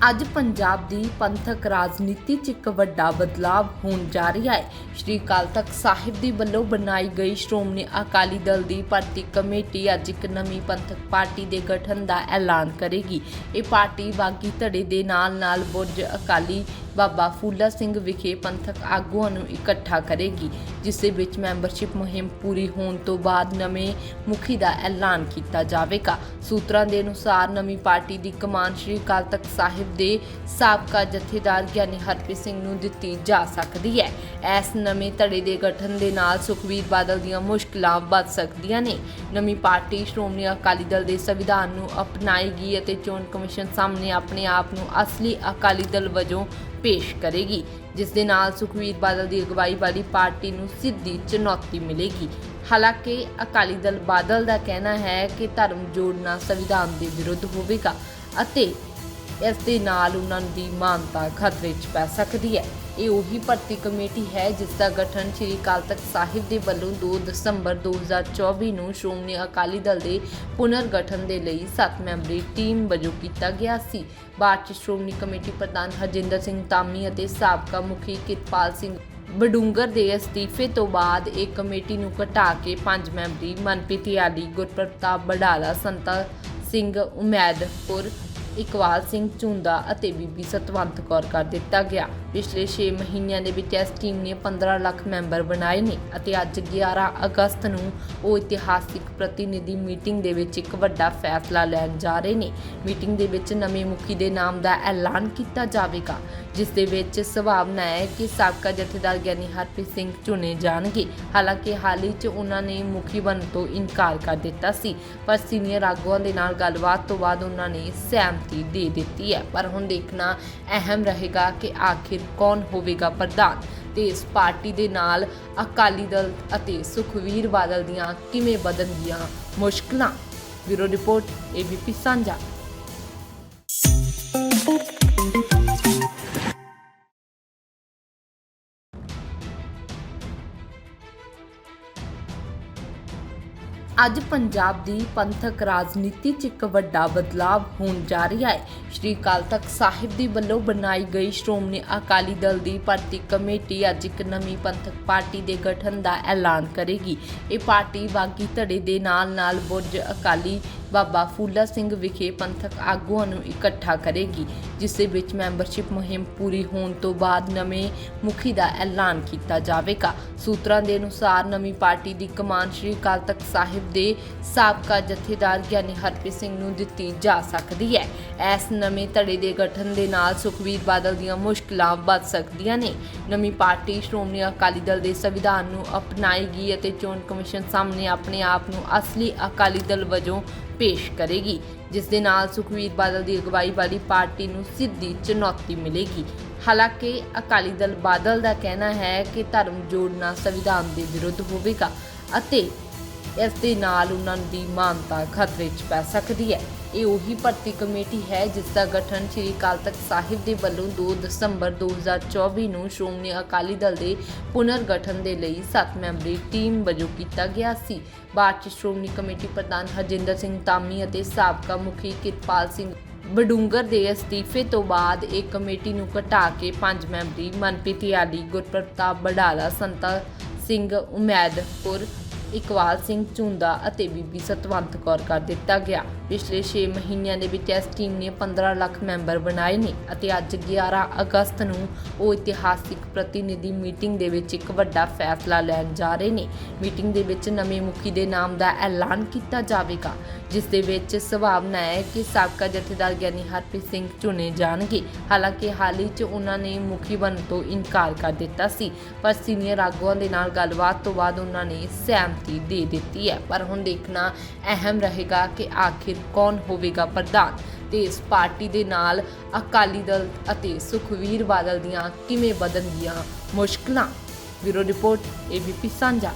ਅੱਜ ਪੰਜਾਬ ਦੀ ਪੰਥਕ ਰਾਜਨੀਤੀ 'ਚ ਇੱਕ ਵੱਡਾ ਬਦਲਾਅ ਹੋਣ ਜਾ ਰਿਹਾ ਹੈ। ਸ਼੍ਰੀ ਅਕਾਲ ਤਖਤ ਸਾਹਿਬ ਦੀ ਵੱਲੋਂ ਬਣਾਈ ਗਈ ਸ਼੍ਰੋਮਣੀ ਅਕਾਲੀ ਦਲ ਦੀ ਭਰਤੀ ਕਮੇਟੀ ਅੱਜ ਇੱਕ ਨਵੀਂ ਪੰਥਕ ਪਾਰਟੀ ਦੇ ਗਠਨ ਦਾ ਐਲਾਨ ਕਰੇਗੀ। ਇਹ ਪਾਰਟੀ ਬਾਗੀ ਧੜੇ ਦੇ ਨਾਲ-ਨਾਲ ਬੁਰਜ ਅਕਾਲੀ ਬਾਬਾ ਫੂਲਾ ਸਿੰਘ ਵਿਖੇ ਪੰਥਕ ਆਗੂਆਂ ਨੂੰ ਇਕੱਠਾ ਕਰੇਗੀ, ਜਿਸ ਦੇ ਵਿੱਚ ਮੈਂਬਰਸ਼ਿਪ ਮੁਹਿੰਮ ਪੂਰੀ ਹੋਣ ਤੋਂ ਬਾਅਦ ਨਵੇਂ ਮੁਖੀ ਦਾ ਐਲਾਨ ਕੀਤਾ ਜਾਵੇਗਾ। ਸੂਤਰਾਂ ਦੇ ਅਨੁਸਾਰ ਨਵੀਂ ਪਾਰਟੀ ਦੀ ਕਮਾਨ ਸ਼੍ਰੀ ਅਕਾਲ ਤਖਤ ਸਾਹਿਬ ਦੇ ਸਾਬਕਾ ਜਥੇਦਾਰ ਗਿਆਨੀ ਹਰਪ੍ਰੀਤ ਸਿੰਘ ਨੂੰ ਦਿੱਤੀ ਜਾ ਸਕਦੀ ਹੈ। ਇਸ ਨਵੇਂ ਧੜੇ ਦੇ ਗਠਨ ਦੇ ਨਾਲ ਸੁਖਬੀਰ ਬਾਦਲ ਦੀਆਂ ਮੁਸ਼ਕਲਾਂ ਵੱਧ ਸਕਦੀਆਂ ਨੇ। ਨਵੀਂ ਪਾਰਟੀ ਸ਼੍ਰੋਮਣੀ ਅਕਾਲੀ ਦਲ ਦੇ ਸੰਵਿਧਾਨ ਨੂੰ ਅਪਣਾਏਗੀ ਅਤੇ ਚੋਣ ਕਮਿਸ਼ਨ ਸਾਹਮਣੇ ਆਪਣੇ ਆਪ ਨੂੰ ਅਸਲੀ ਅਕਾਲੀ ਦਲ ਵਜੋਂ ਪੇਸ਼ ਕਰੇਗੀ, ਜਿਸ ਦੇ ਨਾਲ ਸੁਖਬੀਰ ਬਾਦਲ ਦੀ ਅਗਵਾਈ ਵਾਲੀ ਪਾਰਟੀ ਨੂੰ ਸਿੱਧੀ ਚੁਣੌਤੀ ਮਿਲੇਗੀ। ਹਾਲਾਂਕਿ, ਅਕਾਲੀ ਦਲ ਬਾਦਲ ਦਾ ਕਹਿਣਾ ਹੈ ਕਿ ਧਰਮ ਜੋੜਨਾ ਸੰਵਿਧਾਨ ਦੇ ਵਿਰੁੱਧ ਹੋਵੇਗਾ ਅਤੇ ਇਸ ਦੇ ਨਾਲ ਉਹਨਾਂ ਦੀ ਮਾਨਤਾ ਖਤਰੇ 'ਚ ਪੈ ਸਕਦੀ ਹੈ। ਇਹ ਉਹੀ ਭਰਤੀ ਕਮੇਟੀ ਹੈ ਜਿਸ ਦਾ ਗਠਨ ਸ੍ਰੀ ਅਕਾਲ ਤਖਤ ਸਾਹਿਬ ਦੇ ਵੱਲੋਂ 2 ਦਸੰਬਰ 2024 ਨੂੰ ਸ਼੍ਰੋਮਣੀ ਅਕਾਲੀ ਦਲ ਦੇ ਪੁਨਰ ਗਠਨ ਦੇ ਲਈ 7 ਮੈਂਬਰੀ ਟੀਮ ਵਜੋਂ ਕੀਤਾ ਗਿਆ ਸੀ। ਬਾਅਦ 'ਚ ਸ਼੍ਰੋਮਣੀ ਕਮੇਟੀ ਪ੍ਰਧਾਨ ਹਰਜਿੰਦਰ ਸਿੰਘ ਤਾਮੀ ਅਤੇ ਸਾਬਕਾ ਮੁਖੀ ਕਿਰਪਾਲ ਸਿੰਘ ਬਡੂੰਗਰ ਦੇ ਅਸਤੀਫੇ ਤੋਂ ਬਾਅਦ ਇਹ ਕਮੇਟੀ ਨੂੰ ਘਟਾ ਕੇ 5 ਮੈਂਬਰੀ ਮਨਪ੍ਰੀਤ ਯਾਲੀ ਗੁਰਪ੍ਰਤਾਪ ਬਡਾਲਾ ਸੰਤਾ ਸਿੰਘ ਉਮੈਦਪੁਰ ਇਕਵਾਲ ਸਿੰਘ ਝੁੰਦਾ ਅਤੇ ਬੀਬੀ ਸਤਵੰਤ ਕੌਰ ਕਰ ਦਿੱਤਾ ਗਿਆ। ਪਿਛਲੇ 6 ਮਹੀਨਿਆਂ ਦੇ ਵਿੱਚ ਇਸ ਟੀਮ ਨੇ 15 ਲੱਖ ਮੈਂਬਰ ਬਣਾਏ ਨੇ ਅਤੇ ਅੱਜ 11 ਅਗਸਤ ਨੂੰ ਉਹ ਇਤਿਹਾਸਿਕ ਪ੍ਰਤੀਨਿਧੀ ਮੀਟਿੰਗ ਦੇ ਵਿੱਚ ਇੱਕ ਵੱਡਾ ਫੈਸਲਾ ਲੈਣ ਜਾ ਰਹੇ ਨੇ। ਮੀਟਿੰਗ ਦੇ ਵਿੱਚ ਨਵੇਂ ਮੁਖੀ ਦੇ ਨਾਮ ਦਾ ਐਲਾਨ ਕੀਤਾ ਜਾਵੇਗਾ, ਜਿਸ ਦੇ ਵਿੱਚ ਸੰਭਾਵਨਾ ਹੈ ਕਿ ਸਾਬਕਾ ਜਥੇਦਾਰ ਗਿਆਨੀ ਹਰਪ੍ਰੀਤ ਸਿੰਘ ਚੁਣੇ ਜਾਣਗੇ। ਹਾਲਾਂਕਿ ਹਾਲ ਹੀ 'ਚ ਉਹਨਾਂ ਨੇ ਮੁਖੀ ਬਣਨ ਤੋਂ ਇਨਕਾਰ ਕਰ ਦਿੱਤਾ ਸੀ, ਪਰ ਸੀਨੀਅਰ ਆਗੂਆਂ ਦੇ ਨਾਲ ਗੱਲਬਾਤ ਤੋਂ ਬਾਅਦ ਉਹਨਾਂ ਨੇ ਸਹਿਮਤੀ ਦੇ ਦਿੱਤੀ ਹੈ। ਪਰ ਹੁਣ ਦੇਖਣਾ ਅਹਿਮ ਰਹੇਗਾ ਕਿ ਆਖਿਰ ਕੌਣ ਹੋਵੇਗਾ ਪ੍ਰਧਾਨ। ਤੇ ਇਸ ਪਾਰਟੀ ਦੇ ਨਾਲ ਅਕਾਲੀ ਦਲ ਅਤੇ ਸੁਖਵੀਰ ਬਾਦਲ ਦੀਆਂ ਕਿਵੇਂ ਬਦਲਣਗੀਆਂ ਮੁਸ਼ਕਲਾਂ? ਬਿਊਰੋ ਰਿਪੋਰਟ ਏਬੀਪੀ ਸਾਂਝਾ। ਅੱਜ ਪੰਜਾਬ ਦੀ ਪੰਥਕ ਰਾਜਨੀਤੀ 'ਚ ਇੱਕ ਵੱਡਾ ਬਦਲਾਅ ਹੋਣ ਜਾ ਰਿਹਾ ਹੈ। ਸ਼੍ਰੀ ਅਕਾਲ ਤਖਤ ਸਾਹਿਬ ਦੀ ਵੱਲੋਂ ਬਣਾਈ ਗਈ ਸ਼੍ਰੋਮਣੀ ਅਕਾਲੀ ਦਲ ਦੀ ਭਰਤੀ ਕਮੇਟੀ ਅੱਜ ਇੱਕ ਨਵੀਂ ਪੰਥਕ ਪਾਰਟੀ ਦੇ ਗਠਨ ਦਾ ਐਲਾਨ ਕਰੇਗੀ। ਇਹ ਪਾਰਟੀ ਬਾਗੀ ਧੜੇ ਦੇ ਨਾਲ-ਨਾਲ ਬੁਰਜ ਅਕਾਲੀ ਬਾਬਾ ਫੂਲਾ ਸਿੰਘ ਵਿਖੇ ਪੰਥਕ ਆਗੂਆਂ ਨੂੰ ਇਕੱਠਾ ਕਰੇਗੀ, ਜਿਸ ਦੇ ਵਿੱਚ ਮੈਂਬਰਸ਼ਿਪ ਮੁਹਿੰਮ ਪੂਰੀ ਹੋਣ ਤੋਂ ਬਾਅਦ ਨਵੇਂ ਮੁਖੀ ਦਾ ਐਲਾਨ ਕੀਤਾ ਜਾਵੇਗਾ। ਸੂਤਰਾਂ ਦੇ ਅਨੁਸਾਰ ਨਵੀਂ ਪਾਰਟੀ ਦੀ ਕਮਾਨ ਸ਼੍ਰੀ ਅਕਾਲ ਤਖਤ ਸਾਹਿਬ ਦੇ ਸਾਬਕਾ ਜਥੇਦਾਰ ਗਿਆਨੀ ਹਰਪ੍ਰੀਤ ਸਿੰਘ ਨੂੰ ਦਿੱਤੀ ਜਾ ਸਕਦੀ ਹੈ। ਇਸ ਨਵੇਂ ਧੜੇ ਦੇ ਗਠਨ ਦੇ ਨਾਲ ਸੁਖਬੀਰ ਬਾਦਲ ਦੀਆਂ ਮੁਸ਼ਕਲਾਂ ਵੱਧ ਸਕਦੀਆਂ ਨੇ। ਨਵੀਂ ਪਾਰਟੀ ਸ਼੍ਰੋਮਣੀ ਅਕਾਲੀ ਦਲ ਦੇ ਸੰਵਿਧਾਨ ਨੂੰ ਅਪਣਾਏਗੀ ਅਤੇ ਚੋਣ ਕਮਿਸ਼ਨ ਸਾਹਮਣੇ ਆਪਣੇ ਆਪ ਨੂੰ ਅਸਲੀ ਅਕਾਲੀ ਦਲ ਵਜੋਂ ਪੇਸ਼ ਕਰੇਗੀ, ਜਿਸ ਦੇ ਨਾਲ ਸੁਖਬੀਰ ਬਾਦਲ ਦੀ ਅਗਵਾਈ ਵਾਲੀ ਪਾਰਟੀ ਨੂੰ ਸਿੱਧੀ ਚੁਣੌਤੀ ਮਿਲੇਗੀ। ਹਾਲਾਂਕਿ, ਅਕਾਲੀ ਦਲ ਬਾਦਲ ਦਾ ਕਹਿਣਾ ਹੈ ਕਿ ਧਰਮ ਜੋੜਨਾ ਸੰਵਿਧਾਨ ਦੇ ਵਿਰੁੱਧ ਹੋਵੇਗਾ ਅਤੇ ਇਸ ਦੇ ਨਾਲ ਉਹਨਾਂ ਦੀ ਮਾਨਤਾ ਖਤਰੇ 'ਚ ਪੈ ਸਕਦੀ ਹੈ। ਇਹ ਉਹੀ ਭਰਤੀ ਕਮੇਟੀ ਹੈ ਜਿਸ ਦਾ ਗਠਨ ਸ੍ਰੀ ਅਕਾਲ ਤਖਤ ਸਾਹਿਬ ਦੇ ਵੱਲੋਂ 2 ਦਸੰਬਰ 2024 ਨੂੰ ਸ਼੍ਰੋਮਣੀ ਅਕਾਲੀ ਦਲ ਦੇ ਪੁਨਰ ਗਠਨ ਦੇ ਲਈ 7 ਮੈਂਬਰੀ ਟੀਮ ਵਜੋਂ ਕੀਤਾ ਗਿਆ ਸੀ। ਬਾਅਦ 'ਚ ਸ਼੍ਰੋਮਣੀ ਕਮੇਟੀ ਪ੍ਰਧਾਨ ਹਰਜਿੰਦਰ ਸਿੰਘ ਤਾਮੀ ਅਤੇ ਸਾਬਕਾ ਮੁਖੀ ਕਿਰਪਾਲ ਸਿੰਘ ਬਡੂੰਗਰ ਦੇ ਅਸਤੀਫੇ ਤੋਂ ਬਾਅਦ ਇਹ ਕਮੇਟੀ ਨੂੰ ਘਟਾ ਕੇ 5 ਮੈਂਬਰੀ ਮਨਪ੍ਰੀਤ ਯਾਲੀ, ਗੁਰਪ੍ਰਤਾਪ ਬਡਾਲਾ, ਸੰਤਾ ਸਿੰਘ ਉਮੈਦਪੁਰ ਇਕਵਾਲ ਸਿੰਘ ਝੁੰਦਾ ਅਤੇ ਬੀਬੀ ਸਤਵੰਤ ਕੌਰ ਕਰ ਦਿੱਤਾ ਗਿਆ। ਪਿਛਲੇ 6 ਮਹੀਨਿਆਂ ਦੇ ਵਿੱਚ ਇਸ ਟੀਮ ਨੇ 15 ਲੱਖ ਮੈਂਬਰ ਬਣਾਏ ਨੇ ਅਤੇ ਅੱਜ 11 ਅਗਸਤ ਨੂੰ ਉਹ ਇਤਿਹਾਸਿਕ ਪ੍ਰਤੀਨਿਧੀ ਮੀਟਿੰਗ ਦੇ ਵਿੱਚ ਇੱਕ ਵੱਡਾ ਫੈਸਲਾ ਲੈਣ ਜਾ ਰਹੇ ਨੇ। ਮੀਟਿੰਗ ਦੇ ਵਿੱਚ ਨਵੇਂ ਮੁਖੀ ਦੇ ਨਾਮ ਦਾ ਐਲਾਨ ਕੀਤਾ ਜਾਵੇਗਾ, ਜਿਸ ਦੇ ਵਿੱਚ ਸੰਭਾਵਨਾ ਹੈ ਕਿ ਸਾਬਕਾ ਜਥੇਦਾਰ ਗਿਆਨੀ ਹਰਪ੍ਰੀਤ ਸਿੰਘ ਚੁਣੇ ਜਾਣਗੇ। ਹਾਲਾਂਕਿ ਹਾਲ ਹੀ 'ਚ ਉਹਨਾਂ ਨੇ ਮੁਖੀ ਬਣਨ ਤੋਂ ਇਨਕਾਰ ਕਰ ਦਿੱਤਾ ਸੀ, ਪਰ ਸੀਨੀਅਰ ਆਗੂਆਂ ਦੇ ਨਾਲ ਗੱਲਬਾਤ ਤੋਂ ਬਾਅਦ ਉਹਨਾਂ ਨੇ ਸਹਿਮਤੀ ਦੇ ਦਿੱਤੀ ਹੈ। ਪਰ ਹੁਣ ਦੇਖਣਾ ਅਹਿਮ ਰਹੇਗਾ ਕਿ ਆਖਿਰ ਕੌਣ ਹੋਵੇਗਾ ਪ੍ਰਧਾਨ ਤੇ ਇਸ ਪਾਰਟੀ ਦੇ ਨਾਲ ਅਕਾਲੀ ਦਲ ਅਤੇ ਸੁਖਵੀਰ ਬਾਦਲ ਦੀਆਂ ਕਿਵੇਂ ਬਦਲਣਗੀਆਂ ਮੁਸ਼ਕਲਾਂ? ਬਿਊਰੋ ਰਿਪੋਰਟ, ਏਬੀਪੀ ਸਾਂਝਾ।